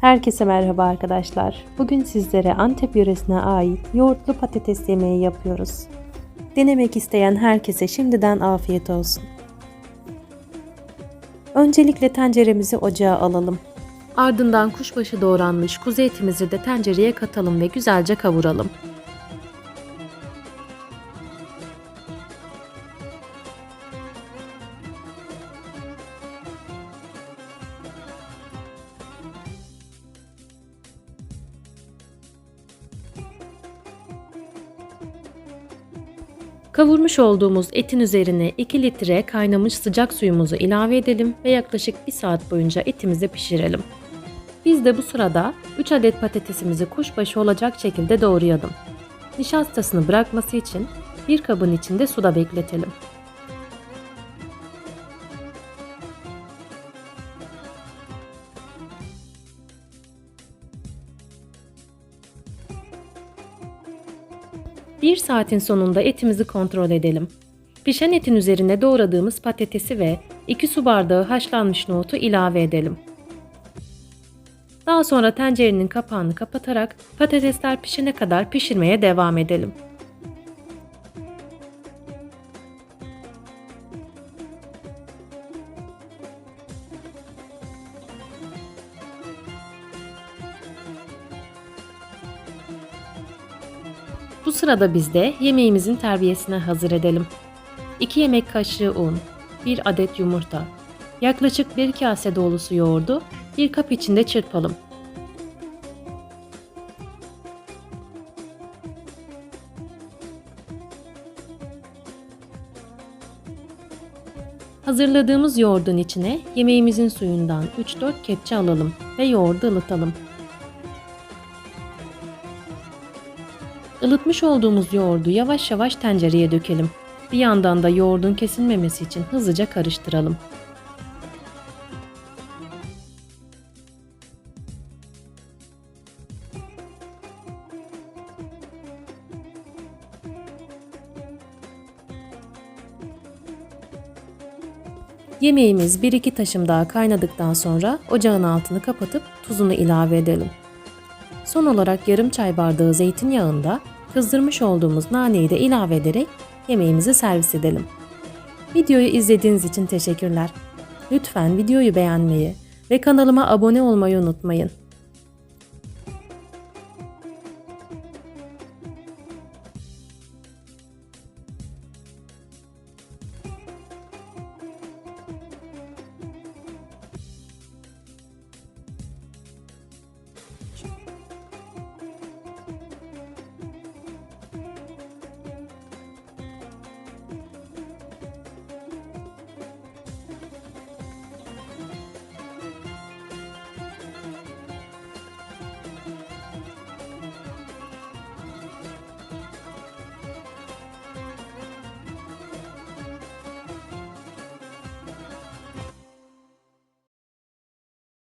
Herkese merhaba arkadaşlar. Bugün sizlere Antep yöresine ait yoğurtlu patates yemeği yapıyoruz. Denemek isteyen herkese şimdiden afiyet olsun. Öncelikle tenceremizi ocağa alalım. Ardından kuşbaşı doğranmış kuzu etimizi de tencereye katalım ve güzelce kavuralım. Kavurmuş olduğumuz etin üzerine 2 litre kaynamış sıcak suyumuzu ilave edelim ve yaklaşık 1 saat boyunca etimizi pişirelim. Biz de bu sırada 3 adet patatesimizi kuşbaşı olacak şekilde doğrayalım. Nişastasını bırakması için bir kabın içinde suda bekletelim. Bir saatin sonunda etimizi kontrol edelim. Pişen etin üzerine doğradığımız patatesi ve 2 su bardağı haşlanmış nohutu ilave edelim. Daha sonra tencerenin kapağını kapatarak patatesler pişene kadar pişirmeye devam edelim. Bu sırada biz de yemeğimizin terbiyesine hazır edelim. 2 yemek kaşığı un, 1 adet yumurta, yaklaşık 1 kase dolusu yoğurdu bir kap içinde çırpalım. Hazırladığımız yoğurdun içine yemeğimizin suyundan 3-4 kepçe alalım ve yoğurdu ılıtalım. Ilıtmış olduğumuz yoğurdu yavaş yavaş tencereye dökelim. Bir yandan da yoğurdun kesilmemesi için hızlıca karıştıralım. Yemeğimiz 1-2 taşım daha kaynadıktan sonra ocağın altını kapatıp tuzunu ilave edelim. Son olarak yarım çay bardağı zeytinyağında kızdırmış olduğumuz naneyi de ilave ederek yemeğimizi servis edelim. Videoyu izlediğiniz için teşekkürler. Lütfen videoyu beğenmeyi ve kanalıma abone olmayı unutmayın.